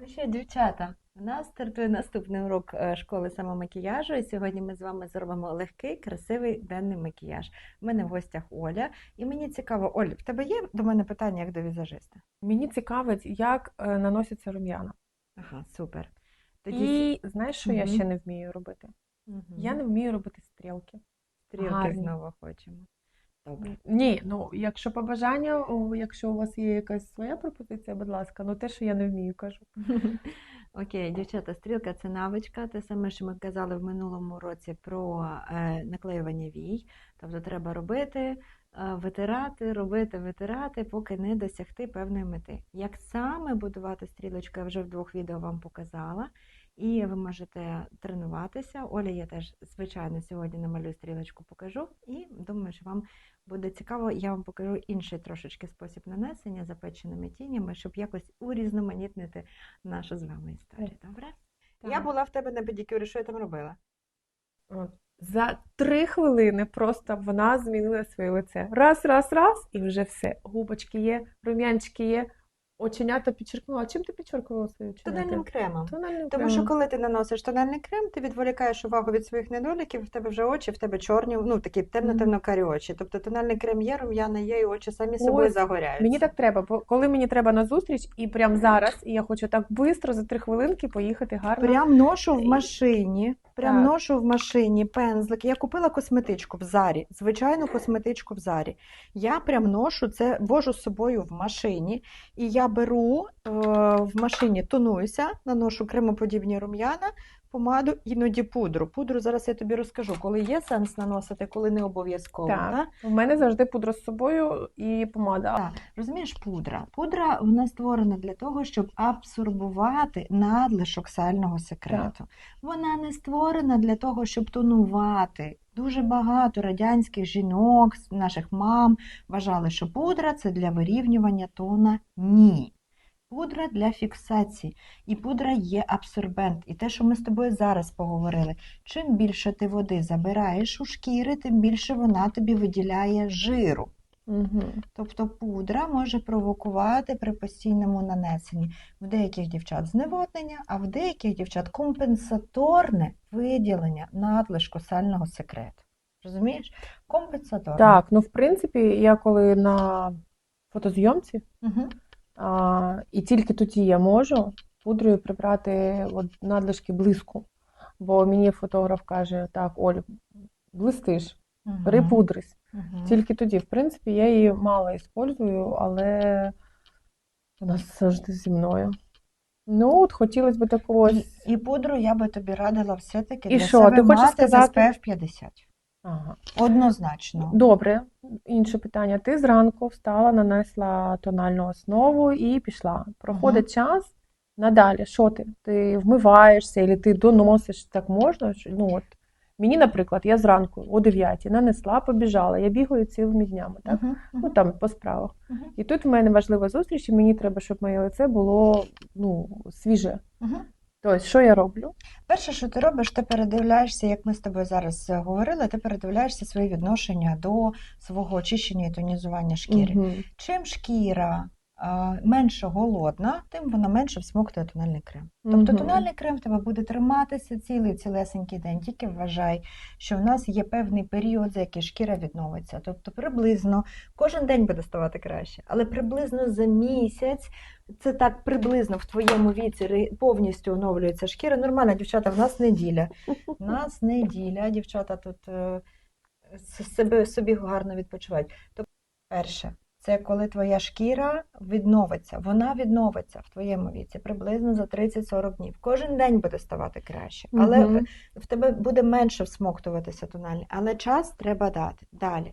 Ну що, дівчата, у нас стартує наступний урок е, школи самомакіяжу, і сьогодні ми з вами зробимо легкий, красивий денний макіяж. У мене в гостях Оля, і мені цікаво, Оль, в тебе є до мене питання як до візажиста? Мені цікавить, як е, наносяться рум'яна. Ага, супер. Тоді І знаєш, що я Мгм. ще не вмію робити? Мгм. Я не вмію робити стрілки. стрілки гарні. знову хочемо. Добре. Ні, ну якщо по бажанню, якщо у вас є якась своя пропозиція, будь ласка, ну те, що я не вмію, кажу. Окей, дівчата, стрілка це навичка. Те саме, що ми казали в минулому році про е, наклеювання вій. Тобто треба робити, е, витирати, робити, витирати, поки не досягти певної мети. Як саме будувати стрілочку, я вже в двох відео вам показала. І ви можете тренуватися. Оля, я теж, звичайно, сьогодні намалюю стрілочку, покажу. І думаю, що вам буде цікаво. Я вам покажу інший трошечки спосіб нанесення запеченими тінями, щоб якось урізноманітнити нашу з вами історію. Добре? Я була в тебе на педикюрі, що я там робила? От. За три хвилини просто вона змінила своє лице. Раз, раз, раз, і вже все. Губочки є, рум'янчики є, оченята підчеркнула. А чим ти підчеркувала свої оченята? Тональним кремом. Тональним Тому що коли ти наносиш тональний крем, ти відволікаєш увагу від своїх недоліків, в тебе вже очі, в тебе чорні, ну такі темно-темно карі очі. Тобто тональний крем є, рум'яна є, і очі самі собою Ось, загоряються. Мені так треба, бо коли мені треба на зустріч, і прямо зараз, і я хочу так швидко за три хвилинки поїхати гарно. Прям ношу в машині. Прям Так. ношу в машині пензлик. Я купила косметичку в зарі, звичайну косметичку в зарі. Я прям ношу це, вожу з собою в машині, і я беру е, в машині, тонуюся, наношу кремоподібні рум'яна, помаду, іноді пудру. Пудру зараз я тобі розкажу, коли є сенс наносити, коли не обов'язково. Так. У мене завжди пудра з собою і помада. Так, розумієш, пудра. Пудра вона створена для того, щоб абсорбувати надлишок сального секрету. Вона не створена для того, щоб тонувати. Дуже багато радянських жінок, наших мам вважали, що пудра це для вирівнювання тона. Ні. Пудра для фіксації. І пудра є абсорбент. І те, що ми з тобою зараз поговорили, чим більше ти води забираєш у шкіри, тим більше вона тобі виділяє жиру. Угу. Тобто пудра може провокувати при постійному нанесенні в деяких дівчат зневоднення, а в деяких дівчат компенсаторне виділення надлишку сального секрету. Розумієш? Компенсаторне. Так, ну в принципі, я коли на фотозйомці, Угу. а, і тільки тоді я можу пудрою прибрати от, надлишки блиску. Бо мені фотограф каже: так, Оль, блистиш, перепудрись. Тільки тоді, в принципі, я її мало іспользую, але вона завжди зі мною. Ну, от хотілося б такого. І, і пудру я би тобі радила все-таки І для що, себе ти хочеш мати сказати? з SPF 50. Ага. Однозначно. Добре, інше питання. Ти зранку встала, нанесла тональну основу і пішла. Проходить час. Надалі, що ти? Ти вмиваєшся, або ти доносиш так можна? Ну, от. Мені, наприклад, я зранку о 9 нанесла, побіжала. Я бігаю цілими днями, так? Мгм, Ну там по справах. мгм, І тут в мене важлива зустріч, і мені треба, щоб моє лице було ну, свіже. мгм. Тобто, що я роблю? Перше, що ти робиш, ти передивляєшся, як ми з тобою зараз е, говорили, ти передивляєшся свої відношення до свого очищення і тонізування шкіри. Чим шкіра менше голодна, тим вона менше всмоктує тональний крем. Тобто тональний крем в тебе буде триматися цілий цілесенький день. Тільки вважай, що в нас є певний період, за який шкіра відновиться. Тобто приблизно кожен день буде ставати краще, але приблизно за місяць. Це так приблизно в твоєму віці повністю оновлюється шкіра. Нормально, дівчата, в нас неділя. В нас неділя, дівчата тут е, себе, собі гарно відпочивають. Тобто, перше, це коли твоя шкіра відновиться. Вона відновиться в твоєму віці приблизно за 30-40 днів. Кожен день буде ставати краще, але е, в тебе буде менше всмоктуватися тональний, але час треба дати. Далі.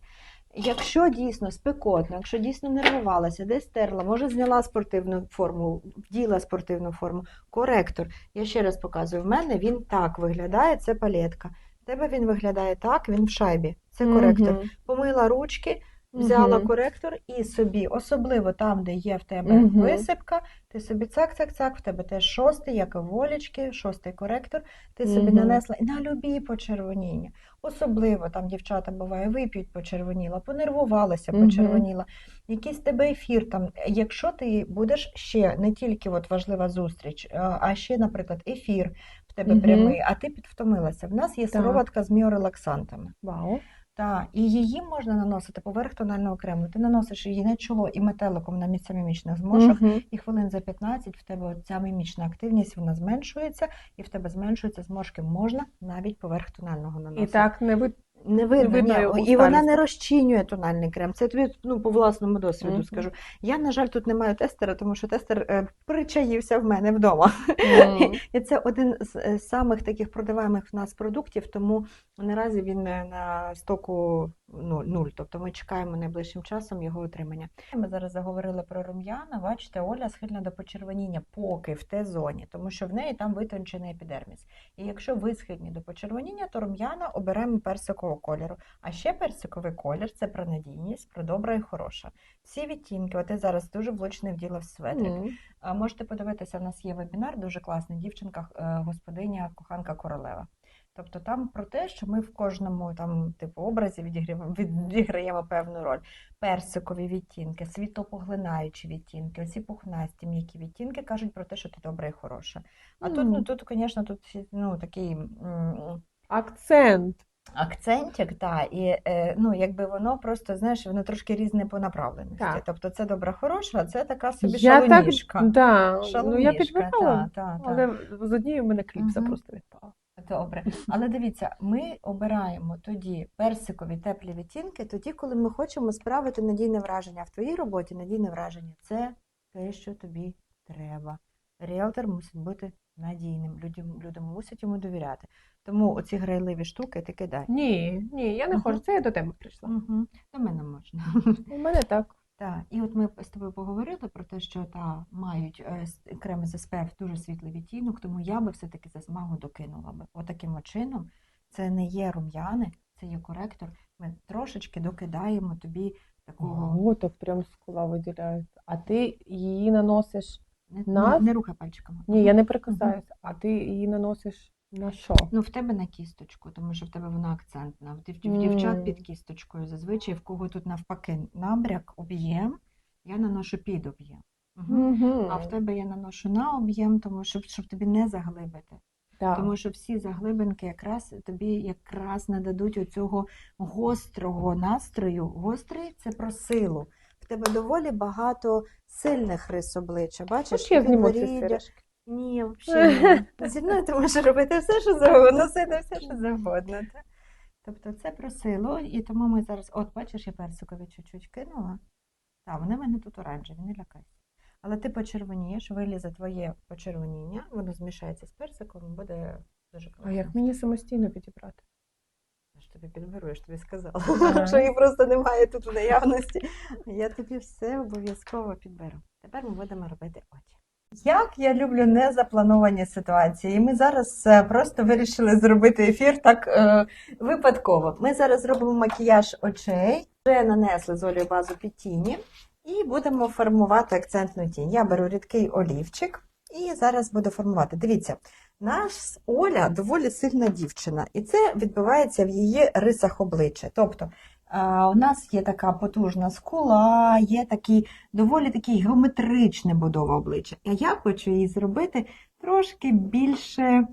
Якщо дійсно спекотно, якщо дійсно нервувалася, десь стерла, може зняла спортивну форму, вділа спортивну форму, коректор. Я ще раз показую, в мене він так виглядає, це палетка. В тебе він виглядає так, він в шайбі. Це коректор. Мгм. Помила ручки, Взяла Мгм. коректор і собі, особливо там, де є в тебе Мгм. висипка, ти собі цак-цак-цак, в тебе теж шостий, як і волічки, шостий коректор, ти собі Мгм. нанесла і на любі почервоніння. Особливо там дівчата буває, вип'ють почервоніла, понервувалася, почервоніла. Якийсь тебе ефір там. Якщо ти будеш ще не тільки от важлива зустріч, а ще, наприклад, ефір в тебе Мгм. прямий, а ти підвтомилася. В нас є Так. сироватка з міорелаксантами. Вау. Так, і її можна наносити поверх тонального крему. Ти наносиш її на чоло і метеликом на місця мімічних зморшок, угу. і хвилин за 15 в тебе ця мімічна активність вона зменшується, і в тебе зменшуються зморшки. Можна навіть поверх тонального наносити. І так не. Не видно, видно ні, його і вона не розчинює тональний крем. Це я тобі ну, по власному досвіду Мгм. скажу. Я, на жаль, тут не маю тестера, тому що тестер е, причаївся в мене вдома. М. І це один з е, самих таких продаваємих в нас продуктів, тому наразі він е, на стоку ну, нуль. Тобто ми чекаємо найближчим часом його отримання. Ми зараз заговорили про рум'яна. Бачите, Оля схильна до почервоніння поки в Т-зоні, тому що в неї там витончений епідерміс. І якщо ви схильні до почервоніння, то рум'яна оберемо персикового кольору. А ще персиковий колір це про надійність, про добра і хороша. Всі відтінки, от я зараз дуже влучно вділа в светрик. М. А Можете подивитися, в нас є вебінар дуже класний. Дівчинка, е, господиня, коханка королева. Тобто там про те, що ми в кожному там типу образі відіграємо, відіграємо певну роль. Персикові відтінки, світопоглинаючі відтінки, оці пухнасті м'які відтінки кажуть про те, що ти добра і хороша. А тут, ну тут, звісно, тут ну такий Акцент. акцентик, та і е, ну якби воно просто знаєш, воно трошки різне по направленості. Так. Тобто це добра хороша, а це така собі Я так, шалунішка. ну я підбирала, та, та, та. але з однієї в мене кліпса Мгм. просто відпала. Добре. Але дивіться, ми обираємо тоді персикові теплі відтінки, тоді, коли ми хочемо справити надійне враження. А в твоїй роботі надійне враження це те, що тобі треба. Ріелтор мусить бути надійним. Людям, людям мусять йому довіряти. Тому оці грайливі штуки ти кидай. Ні, ні, я не хочу. Це я до тебе прийшла. Угу. До мене можна. У мене так. Так, і от ми з тобою поговорили про те, що та мають е, креми з SPF дуже світлий відтінок, тому я би все-таки засмагу докинула би. Отаким от чином це не є рум'яни, це є коректор. Ми трошечки докидаємо тобі такого. О, так прям скула виділяється. А ти її наносиш. Не, нас? не, не рухай пальчиками. Ні, я не прикасаюся, а ти її наносиш на що? Ну, в тебе на кісточку, тому що в тебе вона акцентна. В дів- Мм. дівчат під кісточкою зазвичай, в кого тут навпаки набряк, об'єм, я наношу під об'єм. Угу. А в тебе я наношу на об'єм, тому щоб, щоб тобі не заглибити. Так. Тому що всі заглибинки якраз тобі якраз нададуть оцього гострого настрою. Гострий це про силу. В тебе доволі багато сильних рис обличчя. Бачиш, підборіддя. Ні, взагалі ні. Зі мною ти можеш робити все, що завгодно, носити все, що завгодно. та. Тобто це про силу, і тому ми зараз, от бачиш, я персикові чуть-чуть кинула. Так, вони в мене тут оранжеві, не лякайся. Але ти почервонієш, вилізе твоє почервоніння, воно змішається з персиком, буде дуже класно. А як мені самостійно підібрати? Я ж тобі підберу, я ж тобі сказала, що її просто немає тут в наявності. Я тобі все обов'язково підберу. Тепер ми будемо робити очі. Як я люблю незаплановані ситуації, і ми зараз е, просто вирішили зробити ефір так е, випадково. Ми зараз робимо макіяж очей, вже нанесли з олією базу під тіні, і будемо формувати акцентну тінь. Я беру рідкий олівчик і зараз буду формувати. Дивіться, наш Оля доволі сильна дівчина, і це відбувається в її рисах обличчя. Тобто у нас є така потужна скула, є такий доволі такий геометричне будова обличчя. А я хочу її зробити трошки більше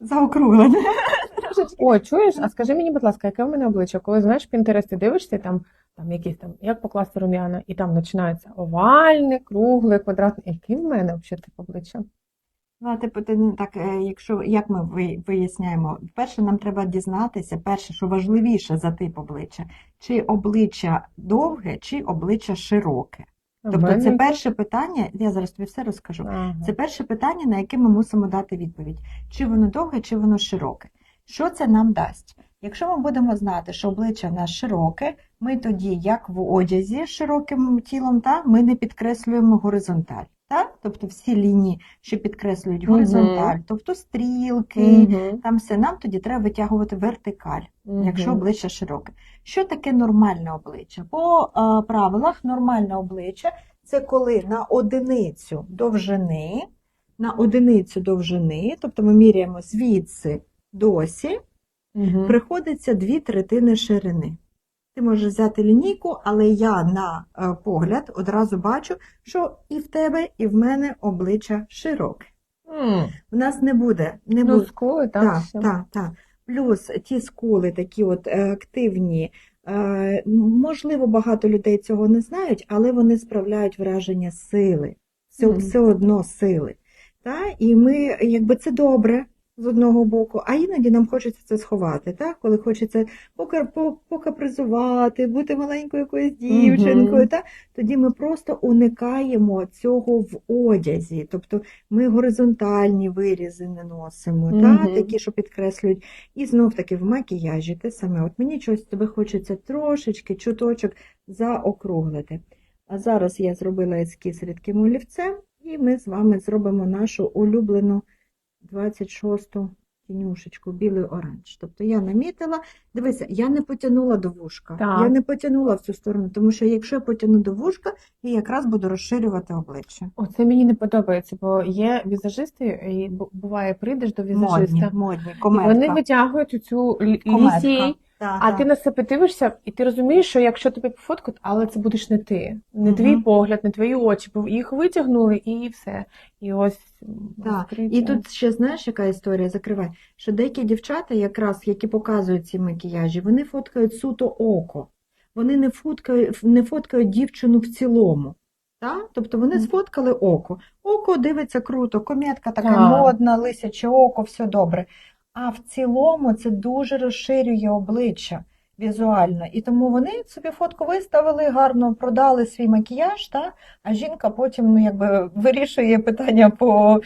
заокруглене. О, чуєш? А скажи мені, будь ласка, яке в мене обличчя? Коли знаєш в Пінтересті дивишся, там, там якісь там, як покласти рум'яна, і там починається овальне, кругле, квадратне. Який в мене взагалі тип обличчя? Ну, типу, ти так, е, якщо як ми виясняємо, перше нам треба дізнатися, перше, що важливіше за тип обличчя, чи обличчя довге, чи обличчя широке. Тобто це перше питання, я зараз тобі все розкажу. Ага. Це перше питання, на яке ми мусимо дати відповідь: чи воно довге, чи воно широке. Що це нам дасть? Якщо ми будемо знати, що обличчя в нас широке, ми тоді, як в одязі з широким тілом, та, ми не підкреслюємо горизонталь. Так? тобто всі лінії, що підкреслюють горизонталь, тобто стрілки, Мгм. там все, нам тоді треба витягувати вертикаль, якщо обличчя широке. Що таке нормальне обличчя? По е, правилах нормальне обличчя це коли на одиницю довжини, на одиницю довжини, тобто ми міряємо звідси досі, Мгм. приходиться дві третини ширини. Ти можеш взяти лінійку, але я на е, погляд одразу бачу, що і в тебе, і в мене обличчя широке. М. У нас не буде, не Ну, буде. скули, так, Так, все. так, так. Плюс ті скули такі от е, активні. е, Можливо, багато людей цього не знають, але вони справляють враження сили. Це Мгм. все одно сили. Та? І ми, якби це добре з одного боку, а іноді нам хочеться це сховати, так? коли хочеться покар- покапризувати, бути маленькою якоюсь дівчинкою, Мгм. та? тоді ми просто уникаємо цього в одязі. Тобто ми горизонтальні вирізи не носимо, та? Мгм. такі, що підкреслюють. І знов таки в макіяжі те саме. От мені чогось тебе хочеться трошечки, чуточок заокруглити. А зараз я зробила ескіз рідким олівцем, і ми з вами зробимо нашу улюблену 26-ту тінюшечку, білий оранж. Тобто я намітила, дивися, я не потягнула до вушка. Так. Я не потягнула в цю сторону, тому що якщо я потягну до вушка, я якраз буду розширювати обличчя. Оце мені не подобається, бо є візажисти, і бу- буває, прийдеш до візажиста, Модні, модні, і кометка. вони витягують цю лі- лісій, Так, а так. ти на себе дивишся, і ти розумієш, що якщо тобі пофоткають, але це будеш не ти, не твій погляд, не твої очі, бо їх витягнули і все. І ось Так. І тут ще знаєш, яка історія закривай, що деякі дівчата, якраз які показують ці макіяжі, вони фоткають суто око. Вони не фоткають, не фоткають дівчину в цілому. Так? Тобто вони сфоткали око. Око дивиться круто, ком'ятка така Так. модна, лисяче око, все добре. А в цілому це дуже розширює обличчя візуально. І тому вони собі фотку виставили, гарно продали свій макіяж, та? а жінка потім ну, якби, вирішує питання по,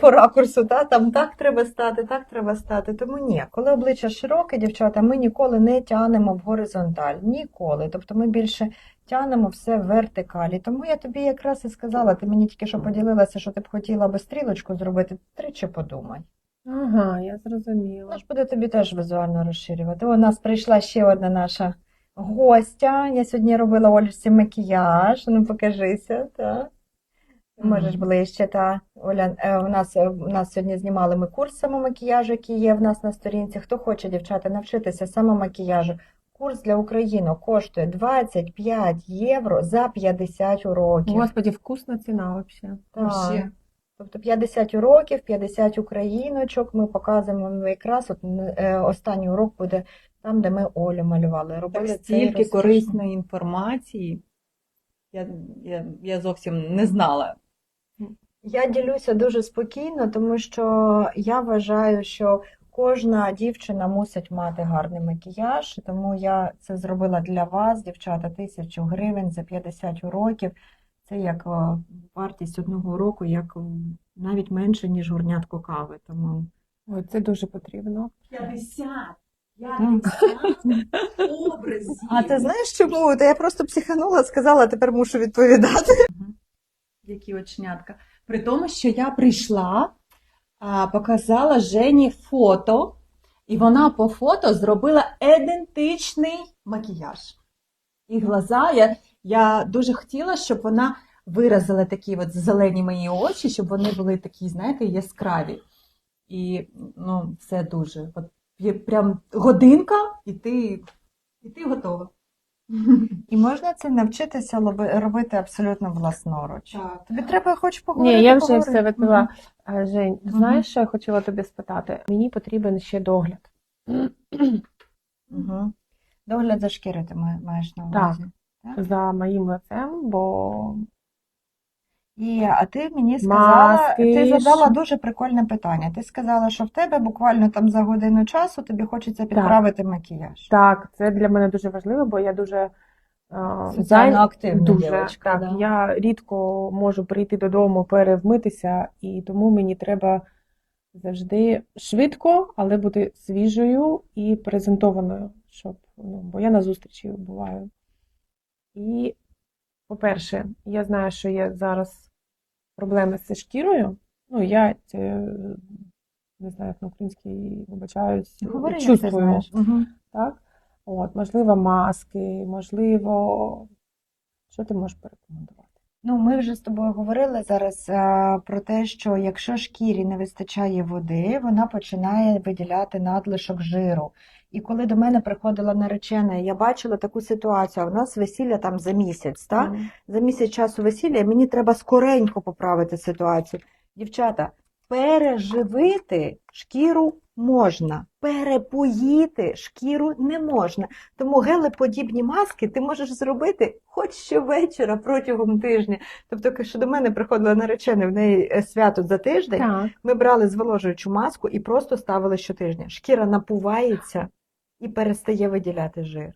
по ракурсу, та? там так треба стати, так треба стати. Тому ні, коли обличчя широке, дівчата, ми ніколи не тянемо в горизонталь. Ніколи. Тобто ми більше тянемо все в вертикалі. Тому я тобі якраз і сказала, ти мені тільки що поділилася, що ти б хотіла би стрілочку зробити, тричі подумай. Ага, я зрозуміла. Вона ж буде тобі теж візуально розширювати. У нас прийшла ще одна наша гостя. Я сьогодні робила Олечці макіяж. Ну, покажися, так. Можеш ближче, та Оля, е, у нас, е, у нас сьогодні знімали ми курс самомакіяжу, який є в нас на сторінці. Хто хоче, дівчата, навчитися самомакіяжу. Курс для українок коштує 25 євро за 50 уроків. Господи, вкусна ціна взагалі. Тобто 50 уроків, 50 україночок. Ми показуємо ну, якраз от, е, останній урок буде там, де ми Олю малювали. Робили Так стільки корисної інформації. Я, я, я зовсім не знала. Я ділюся дуже спокійно, тому що я вважаю, що кожна дівчина мусить мати гарний макіяж, тому я це зробила для вас, дівчата, тисячу гривень за 50 уроків. Це як вартість одного уроку, як навіть менше, ніж горнятко кави. Тому Ой, це дуже потрібно. 50! образів! А ти знаєш чому? Та я просто психанула, сказала, тепер мушу відповідати. Які очнятка. При тому, що я прийшла, показала Жені фото, і вона по фото зробила ідентичний макіяж. І глаза, я, я дуже хотіла, щоб вона виразила такі от зелені мої очі, щоб вони були такі, знаєте, яскраві. І ну, все дуже. От є прям годинка, і ти, і ти готова. І можна це навчитися лоби- робити абсолютно власноруч. Так. Тобі треба хоч поговорити. Ні, я вже поговорити. все випила. А, Жень, Мгм. знаєш, що я хотіла тобі спитати? Мені потрібен ще догляд. Угу. Догляд за шкірою ти ма- маєш на Так. За моїм лицем, бо І, а ти мені сказала, Маски, ти задала що- дуже прикольне питання. Ти сказала, що в тебе буквально там за годину часу тобі хочеться підправити макіяж. так, це для мене дуже важливо, бо я дуже Соціально активна дуже, дівчинка, так. да. Я рідко можу прийти додому, перевмитися, і тому мені треба завжди швидко, але бути свіжою і презентованою, щоб, ну, бо я на зустрічі буваю. І, по-перше, я знаю, що є зараз проблеми зі шкірою, ну я це, не знаю, як на українській вибачаюсь, Говори, чувствую. знаєш. Так? От, можливо, маски, можливо, що ти можеш порекомендувати? Ну, ми вже з тобою говорили зараз а, про те, що якщо шкірі не вистачає води, вона починає виділяти надлишок жиру. І коли до мене приходила наречена, я бачила таку ситуацію, а в нас весілля там за місяць, так? За місяць часу весілля, і мені треба скоренько поправити ситуацію. Дівчата, переживити шкіру можна, перепоїти шкіру не можна. Тому гелеподібні маски ти можеш зробити хоч щовечора протягом тижня. Тобто, що до мене приходила наречена, в неї е, свято за тиждень, Так. ми брали зволожуючу маску і просто ставили щотижня. Шкіра напувається і перестає виділяти жир.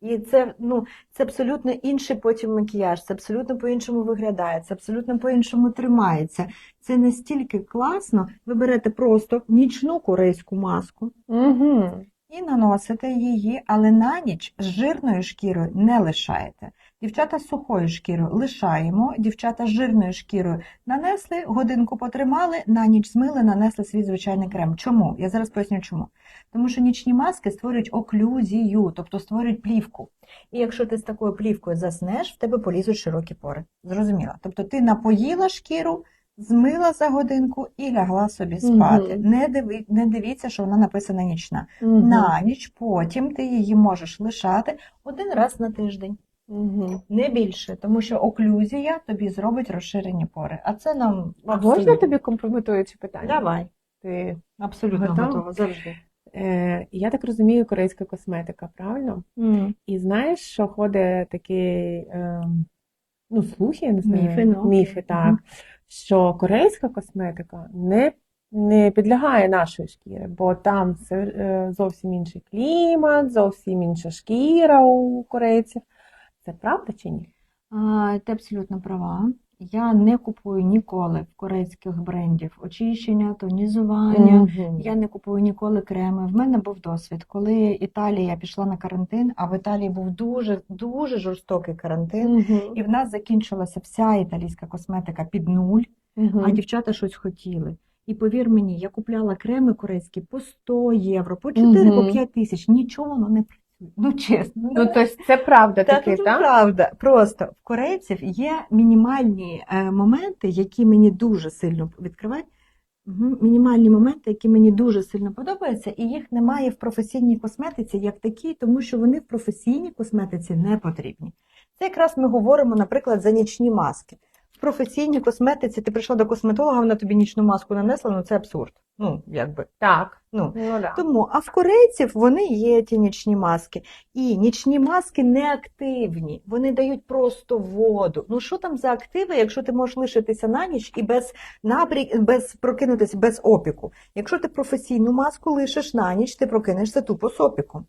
І це, ну, це абсолютно інший потім макіяж, це абсолютно по-іншому виглядає, це абсолютно по-іншому тримається. Це настільки класно. Ви берете просто нічну корейську маску Угу. і наносите її, але на ніч з жирною шкірою не лишаєте. Дівчата з сухою шкірою лишаємо, дівчата з жирною шкірою нанесли, годинку потримали, на ніч змили, нанесли свій звичайний крем. Чому? Я зараз поясню чому. Тому що нічні маски створюють оклюзію, тобто створюють плівку. І якщо ти з такою плівкою заснеш, в тебе полізуть широкі пори. Зрозуміла? Тобто ти напоїла шкіру, змила за годинку і лягла собі спати. Мгм. Не, диви, не дивіться, що вона написана нічна Угу. на ніч, потім ти її можеш лишати один раз на тиждень, Угу. не більше, тому що оклюзія тобі зробить розширені пори. А це нам А можна тобі компрометуюче питання? Давай, Ти, абсолютно Готова? готова завжди. е, я так розумію, корейська косметика, правильно? І знаєш, що ходить такі е, ну, слухи, я не знаю, Міфи, ну. міфи, так, Мгм. що корейська косметика не, не підлягає нашої шкіри, бо там це зовсім інший клімат, зовсім інша шкіра у корейців. Це правда чи ні? А, ти абсолютно права. Я не купую ніколи в корейських брендів очищення, тонізування. Мгм. Я не купую ніколи креми. В мене був досвід, коли Італія пішла на карантин, а в Італії був дуже дуже жорстокий карантин. Мгм. І в нас закінчилася вся італійська косметика під нуль, Мгм. а дівчата щось хотіли. І повір мені, я купляла креми корейські по 100 євро, по 4, по Мгм. 5 тисяч. Нічого воно не. Ну чесно. Ну, тобто це правда Та, таки, так? правда. Просто в корейців є мінімальні е, моменти, які мені дуже сильно відкривають. Угу. Мінімальні моменти, які мені дуже сильно подобаються, і їх немає в професійній косметиці як такі, тому що вони в професійній косметиці не потрібні. Це якраз ми говоримо, наприклад, за нічні маски. В професійній косметиці ти прийшла до косметолога, вона тобі нічну маску нанесла, ну це абсурд. Ну, якби. Так. Ну, Ну, да. тому, а в корейців вони є ті нічні маски. І нічні маски не активні, вони дають просто воду. Ну що там за активи, якщо ти можеш лишитися на ніч і без набрік, без прокинутися без опіку. Якщо ти професійну маску лишиш на ніч, ти прокинешся тупо з опіком.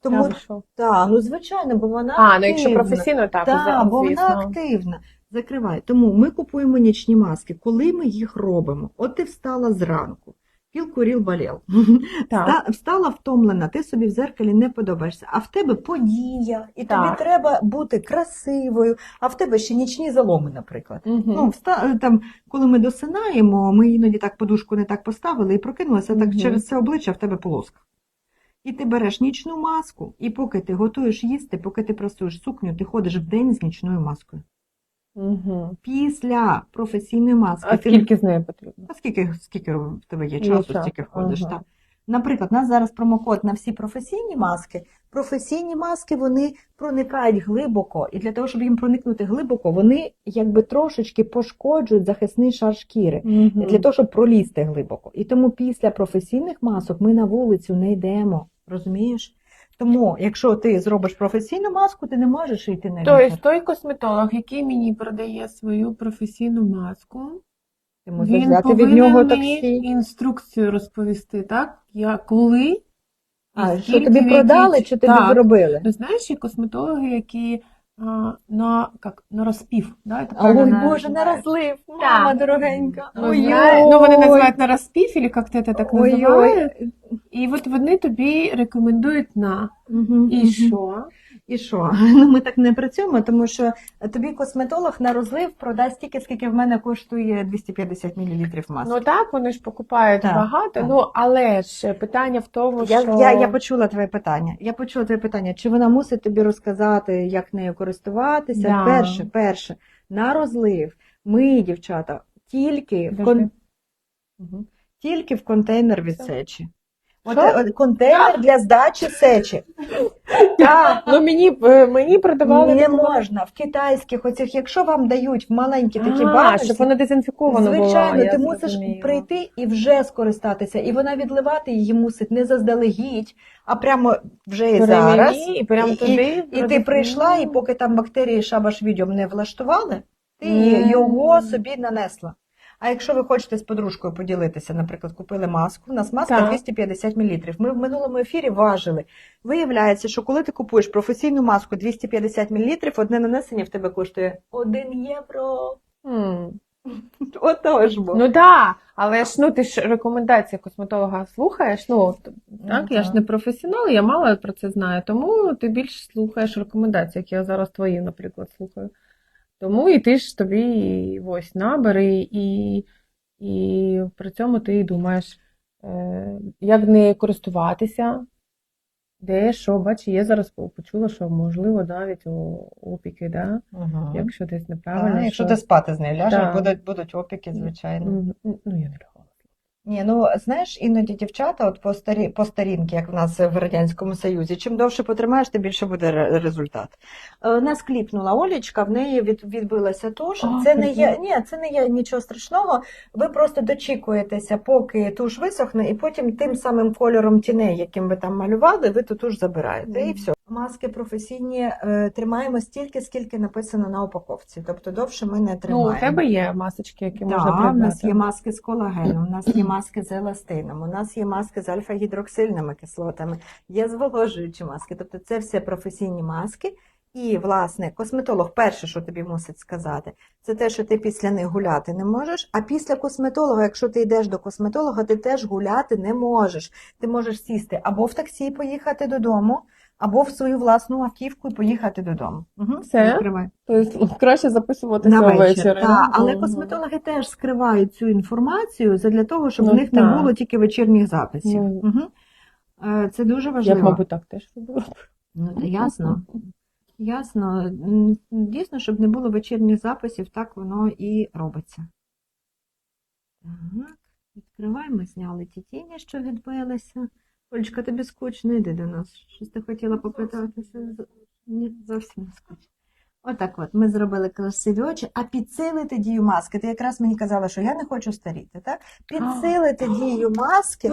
Тому Та ну звичайно, бо вона А, ну якщо професійно, так, Так, бо вона активна. Закривай. Тому ми купуємо нічні маски. Коли ми їх робимо? От ти встала зранку. Піл куріл болел. Так. Встала втомлена, ти собі в зеркалі не подобаєшся, а в тебе подія, і тобі треба бути красивою, а в тебе ще нічні заломи, наприклад. Мгм. Ну, вста... там, коли ми досинаємо, ми іноді так подушку не так поставили і прокинулася, так Мгм. через це обличчя в тебе полоска. І ти береш нічну маску, і поки ти готуєш їсти, поки ти прасуєш сукню, ти ходиш в день з нічною маскою. Мгм. Після професійної маски. А ти- скільки з нею потрібно? а скільки, скільки в тебе є Є часу, час, стільки ходиш. ага. Так. Наприклад, у нас зараз промокод на всі професійні маски. Професійні маски вони проникають глибоко, і для того, щоб їм проникнути глибоко, вони якби трошечки пошкоджують захисний шар шкіри. Мгм. Для того, щоб пролізти глибоко. І тому після професійних масок ми на вулицю не йдемо. Розумієш? Тому, якщо ти зробиш професійну маску, ти не можеш йти на Тобто той косметолог, який мені продає свою професійну маску, Ти можеш він взяти від повинен нього мені таксі. інструкцію розповісти, так? Я коли А, що скільки тобі в продали, чи тобі Так. зробили? Ну, знаєш, є косметологи, які на, как на розпів, да, це Ой, правильно Боже, на розлив, мама дорогенька. Ну, Ой-ой. ну, вони називають на розпів, або як це так називають. І от вони тобі рекомендують на. Угу, І що? І що? Ну, ми так не працюємо, тому що тобі косметолог на розлив продасть стільки, скільки в мене коштує 250 мл маски. Ну так, вони ж покупають Так, багато. так. Ну але ж питання в тому, Я, що я, я почула твоє питання. Я почула твоє питання. Чи вона мусить тобі розказати, як нею користуватися? Да. Перше, перше, на розлив. Ми, дівчата, тільки в, кон... Мгм. тільки в контейнер від сечі. От, контейнер для здачі сечі. Так. ну мені е, мені продавали Не можна в китайських оцих, якщо вам дають маленькі такі а, баночки, щоб вона дезінфікована була. звичайно, ти мусиш прийти і вже скористатися. І вона відливати її мусить не заздалегідь, а прямо вже і зараз. і прямо туди. І ти прийшла, і поки там бактерії шабаш відьом не влаштували, ти його собі нанесла. А якщо ви хочете з подружкою поділитися, наприклад, купили маску, у нас маска Так. 250 мл. Ми в минулому ефірі важили. Виявляється, що коли ти купуєш професійну маску 250 мл, одне нанесення в тебе коштує 1 євро. М. Отож бо. Ну да, але ж ну ти ж рекомендації косметолога слухаєш. Ну так, я ж не професіонал, я мало про це знаю. Тому ти більш слухаєш рекомендації, як я зараз твої, наприклад, слухаю. Тому і ти ж тобі ось набери, і, і при цьому ти думаєш, е, як не користуватися, де, що, бач, я зараз почула, що можливо навіть опіки, да? Ага. якщо десь неправильно. неправильно. якщо що- ти спати з нею ляжеш, будуть, будуть опіки, звичайно. Ну, я не лягала. Ні, ну знаєш, іноді дівчата, от по старі по старінки, як в нас в радянському союзі, чим довше потримаєш, тим більше буде ре- результат. Е, Нас кліпнула Олічка, в неї від, відбилася туш. А, Це не є, ні, це не є нічого страшного. Ви просто дочікуєтеся, поки туш висохне, і потім тим самим кольором тіней, яким ви там малювали, ви ту туш забираєте. І Мгм. все. Маски професійні е, тримаємо стільки, скільки написано на упаковці. Тобто довше ми не Ну, тримаємо. у тебе є масочки, які можна Так, у придбати. нас є маски з колагеном, у нас є маски з еластином, у нас є маски з альфа-гідроксильними кислотами, є зволожуючі маски. Тобто це все професійні маски. І, власне, косметолог перше, що тобі мусить сказати, це те, що ти після них гуляти не можеш. А після косметолога, якщо ти йдеш до косметолога, ти теж гуляти не можеш. Ти можеш сісти або в таксі поїхати додому, або в свою власну автівку і поїхати додому. Угу. Все? Тобто краще записуватися На вечір. Так, але косметологи теж скривають цю інформацію для того, щоб Ну, в них не було тільки вечірніх записів. Ну. Угу. Це дуже важливо. Я б, мабуть, так теж робила. Ну, ясно. Ясно. Дійсно, щоб не було вечірніх записів, так воно і робиться. Так, відкриваємо, зняли ті тіні, що відбилися. Олечка, тобі скучно, йди до нас. Щось ти хотіла попитатися? Ні, зовсім не скучно. Отак от, ми зробили красиві очі, а підсилити дію маски. Ти якраз мені казала, що я не хочу старіти, так? Підсилити дію маски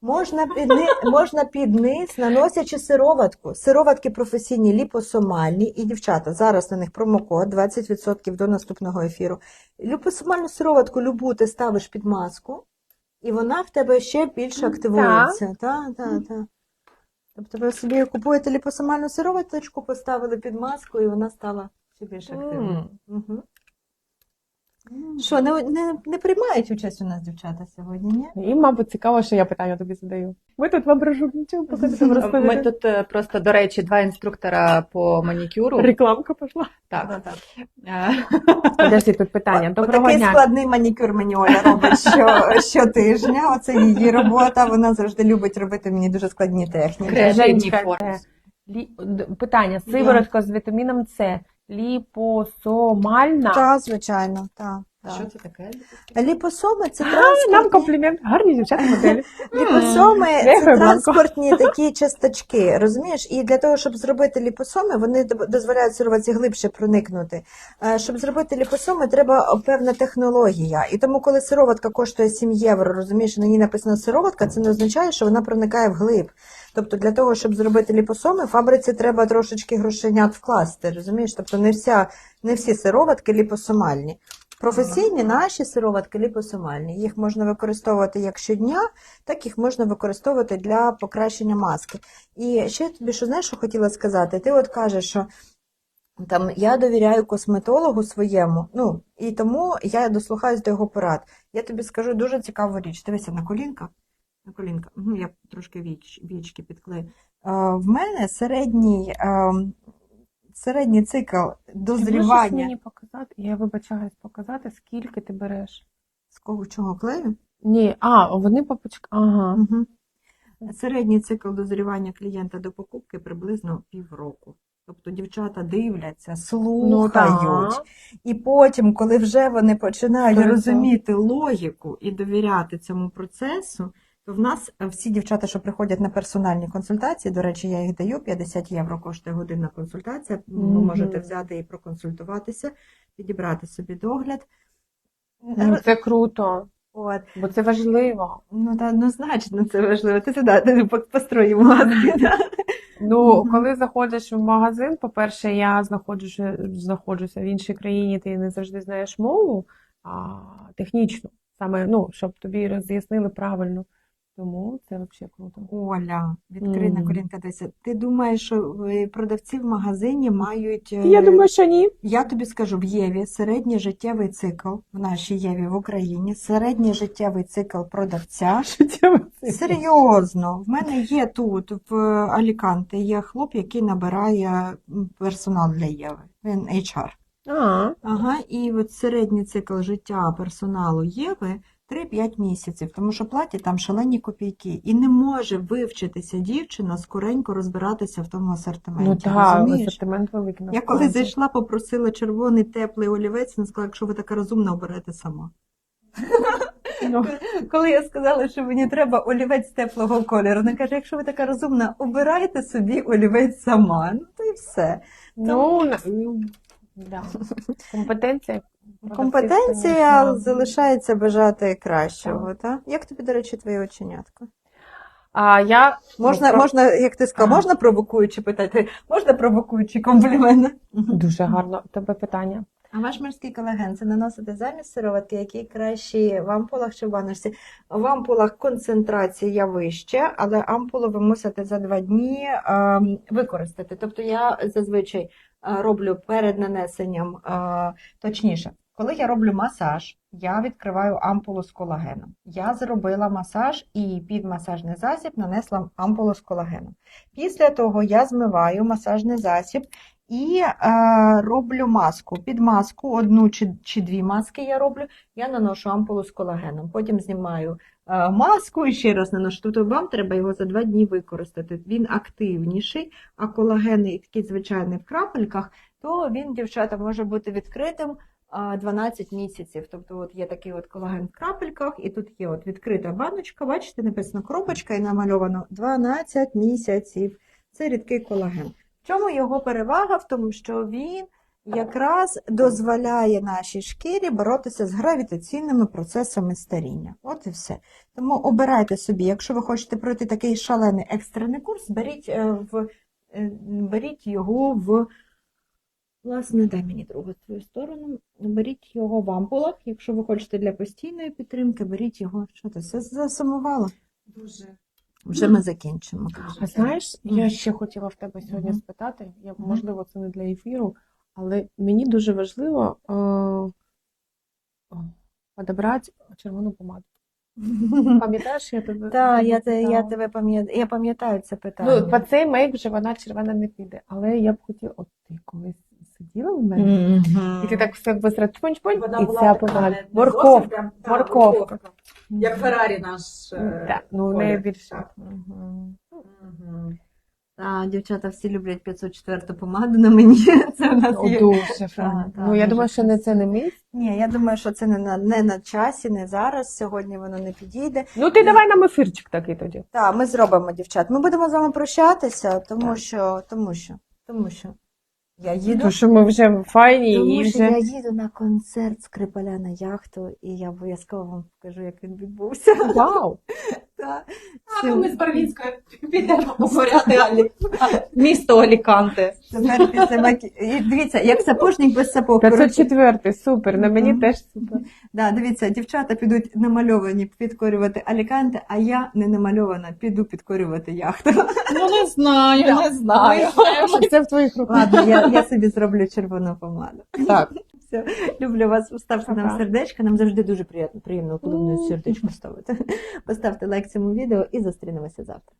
можна під, можна під низ, наносячи сироватку. Сироватки професійні, ліпосомальні. І, дівчата, зараз на них промокод 20% до наступного ефіру. Ліпосомальну сироватку любу ти ставиш під маску, і вона в тебе ще більше активується. Так, так, так. Тобто ви собі купуєте ліпосомальну сироваточку, поставили під маску, і вона стала ще більш активною. Угу. Що, не, не, не приймають участь у нас дівчата сьогодні, ні? І, мабуть, цікаво, що я питання тобі задаю. Ми тут вам нічого показати Ми тут е, просто, до речі, два інструктора по манікюру. Рекламка пішла. Так. так. Е, Подожди, тут питання. Доброго Такий складний манікюр мені Оля робить що, щотижня. Оце її робота. Вона завжди любить робити мені дуже складні техніки. Креативні форми. е, Питання. Сиворотка з вітаміном С. Ліпосомальна. Так, звичайно, так. Що це таке? Ліпосоми це А, Нам комплімент. Гарні дівчата моделі. ліпосоми це транспортні такі часточки, розумієш? І для того, щоб зробити ліпосоми, вони дозволяють сироватці глибше проникнути. Е, Щоб зробити ліпосоми, треба певна технологія. І тому, коли сироватка коштує 7 євро, розумієш, на ній написано сироватка, це не означає, що вона проникає вглиб. Тобто для того, щоб зробити ліпосоми, фабриці треба трошечки грошенят вкласти, розумієш? Тобто не, вся, не всі сироватки ліпосомальні. Професійні наші сироватки ліпосомальні. Їх можна використовувати як щодня, так їх можна використовувати для покращення маски. І ще я тобі що знаєш, що хотіла сказати? Ти от кажеш, що там я довіряю косметологу своєму, ну і тому я дослухаюсь до його порад. Я тобі скажу дуже цікаву річ. Дивися на колінка. на колінка. Ну, я трошки віч, вічки підклею. Е, В мене середній, е, середній цикл Ти можеш дозрівання. мені показати? Я вибачаюсь показати, скільки ти береш. З кого чого клею? Ні, а, вони попочка. Ага. Угу. Середній цикл дозрівання клієнта до покупки приблизно півроку. Тобто дівчата дивляться, Ну, слухають. так. І потім, коли вже вони починають розуміти логіку і довіряти цьому процесу, то в нас е, всі дівчата, що приходять на персональні консультації, до речі, я їх даю, 50 євро коштує годинна консультація. Ви можете взяти і проконсультуватися, підібрати собі догляд. Ну, це круто, От. бо це важливо. Ну, та однозначно це важливо. Ти туди построїв да. Ну, коли заходиш в магазин, по-перше, я знаходжуся, знаходжуся в іншій країні, ти не завжди знаєш мову, а технічну, саме, ну, щоб тобі роз'яснили правильно. Тому це взагалі круто. Оля, відкрий на колінка дивися. Ти думаєш, що е, продавці в магазині мають. е, Я думаю, що ні. Я тобі скажу, в Єві середній життєвий цикл в нашій Єві в Україні, середній життєвий цикл продавця. Серйозно, в мене є тут в Аліканте є хлоп, який набирає персонал для Єви. Він HR. А, Ага, і от середній цикл життя персоналу Єви 3-5 місяців, тому що платять там шалені копійки. І не може вивчитися дівчина скоренько розбиратися в тому асортименті. ну так, розумієш? асортимент великий. Я коли зайшла, попросила червоний теплий олівець, вона сказала, якщо ви така розумна, оберете сама. Ну, Коли я сказала, що мені треба олівець теплого кольору, вона каже, якщо ви така розумна, обирайте собі олівець сама. Ну то і все. ну, на- ну, да. Компетенція. Компетенція залишається бажати кращого. Та? Як тобі, до речі, твоє оченятко? А я Можна, про- можна, як ти сказала, можна провокуючи питати, можна провокуючи компліменти? дуже гарно тебе питання. А ваш морський колаген це наносити замість сироватки, який кращий в ампулах чи в баночці? В ампулах концентрація вища, але ампулу ви мусите за два дні використати. Тобто я зазвичай роблю перед нанесенням, точніше, коли я роблю масаж, я відкриваю ампулу з колагеном. Я зробила масаж і під масажний засіб нанесла ампулу з колагеном. Після того я змиваю масажний засіб і е, роблю маску. Під маску одну чи, чи дві маски я роблю, я наношу ампулу з колагеном. Потім знімаю е, маску і ще раз наношу. Тобто вам треба його за два дні використати. Він активніший, а колаген, який звичайний в крапельках, то він, дівчата, може бути відкритим. 12 місяців. Тобто от є такий от колаген в крапельках, і тут є от відкрита баночка, бачите, написано кропочка і намальовано 12 місяців. Це рідкий колаген. В чому його перевага? В тому, що він якраз дозволяє нашій шкірі боротися з гравітаційними процесами старіння. От і все. Тому обирайте собі, якщо ви хочете пройти такий шалений екстрений курс, беріть, е, в, е, беріть його в. Власне, дай мені другу твою сторону. Беріть його в ампулах. Якщо ви хочете для постійної підтримки, беріть його. Що ти все засумувала? Дуже. Вже ми закінчимо. А знаєш, я ще хотіла в тебе сьогодні спитати, я, можливо, це не для ефіру, але мені дуже важливо е, подобрати червону помаду. Пам'ятаєш, я тебе Так, я, те- я тебе пам'ятаю, я пам'ятаю це питання. Ну, по цей мейк вже вона червона не піде. Але я б хотіла, от ти колись сиділа в мене, Мгм. і ти так все быстро чпунь-чпунь, Вона і була ця така, не- не Морковка. зовсім прям, та, Морковка. Як Феррарі наш. е, Так, ну в неї колір. більше. Так. Мгм. Мгм. Так, дівчата всі люблять 504 помаду на мені. Це в нас О, є. дуже файно. так, Ну, я дуже думаю, що не це не мій. Ні, я думаю, що це не на, не на часі, не зараз. Сьогодні воно не підійде. Ну, ти давай нам ефірчик такий тоді. Так, ми зробимо, дівчат. Ми будемо з вами прощатися, тому що, тому що, тому що я їду. Тому що ми вже файні Тому і що вже. я їду на концерт Скрипаля на яхту, і я обов'язково вам покажу, як він відбувся. Вау! Так. А ну ми з Барвінською підемо покоряти Алі. місто Аліканте. Тепер після макі... І Дивіться, як сапожник без сапог. Коротше, 504 супер, на мені Мгм. теж супер. Да, дивіться, дівчата підуть намальовані підкорювати Аліканте, а я не намальована, піду підкорювати яхту. Ну не знаю, не знаю. Це в твоїх руках. Ладно, я, я собі зроблю червону помаду. Так, Все, люблю вас. Ставте нам сердечко. Нам завжди дуже приємно, приємно, коли mm. сердечко ставити. Поставте лайк цьому відео і зустрінемося завтра.